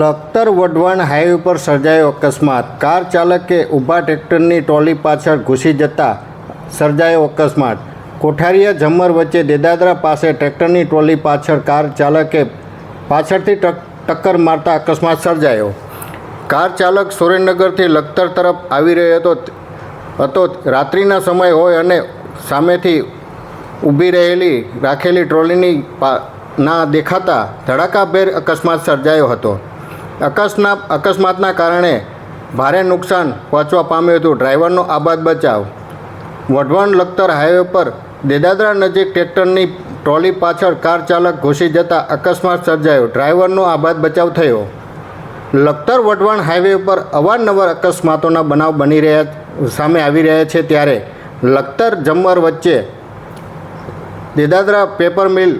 Lakhtar Wadhwan highway પર સર્જાયો અકસ્માત. કાર ચાલકે ઊભા ટ્રેક્ટરની ટ્રોલી પાછળ ઘૂસી જતા સર્જાયો અકસ્માત. કોઠારીયા ઝમર વચ્ચે દેદાદરા પાસે ટ્રેક્ટરની ટ્રોલી પાછળ કાર ચાલકે પાછળથી ટક્કર મારતા અકસ્માત સર્જાયો. કાર ચાલક સુરેન્દ્રનગરથી લખતર તરફ આવી રહ્યો હતો હતો રાત્રિના સમય હોય અને સામેથી ઊભી રહેલી, રાખેલી ટ્રોલીની ના દેખાતા ધડાકાભેર અકસ્માત સર્જાયો હતો. અકસ્માત અકસ્માતના કારણે ભારે નુકસાન પહોંચવા પામ્યું હતું. ડ્રાઈવરનો આબાદ બચાવ. વઢવાણ લખતર હાઈવે પર દેદાદરા નજીક ટ્રેક્ટરની ટ્રોલી પાછળ કાર ચાલક ઘૂસી જતા અકસ્માત સર્જાયો. ડ્રાઈવરનો આબાદ બચાવ થયો. લખતર વઢવાણ હાઈવે પર અવારનવાર અકસ્માતોના બનાવ બની રહ્યા સામે આવી રહ્યા છે ત્યારે લખતર જમ્મર વચ્ચે દેદાદરા પેપર મિલ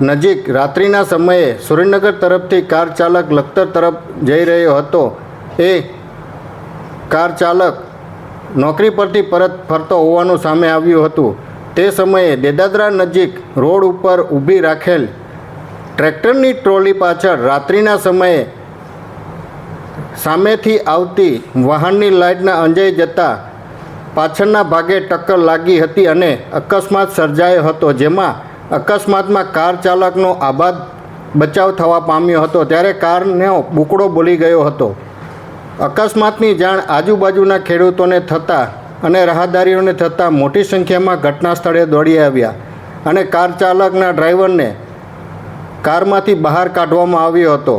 નજીક રાત્રિના સમયે સુરેન્દ્રનગર તરફથી કાર ચાલક લખતર તરફ જઈ રહ્યો હતો. એ કાર ચાલક નોકરી પરથી પરત ફરતો હોવાનું સામે આવ્યું હતું. તે સમયે દેદાદરા નજીક રોડ ઉપર ઊભી રાખેલ ટ્રેક્ટરની ટ્રોલી પાછળ રાત્રિના સમયે સામેથી આવતી વાહનની લાઇટના અંજાઈ જતાં પાછળના ભાગે ટક્કર લાગી હતી અને અકસ્માત સર્જાયો હતો, જેમાં અકસ્માતમાં કાર ચાલકનો આબાદ બચાવ થવા પામ્યો હતો ત્યારે કારનો બુકડો બોલી ગયો હતો. અકસ્માતની જાણ આજુબાજુના ખેડૂતોને થતાં અને રાહદારીઓને થતાં મોટી સંખ્યામાં ઘટના સ્થળે દોડી આવ્યા અને કાર ચાલકના ડ્રાઈવરને કારમાંથી બહાર કાઢવામાં આવ્યો હતો.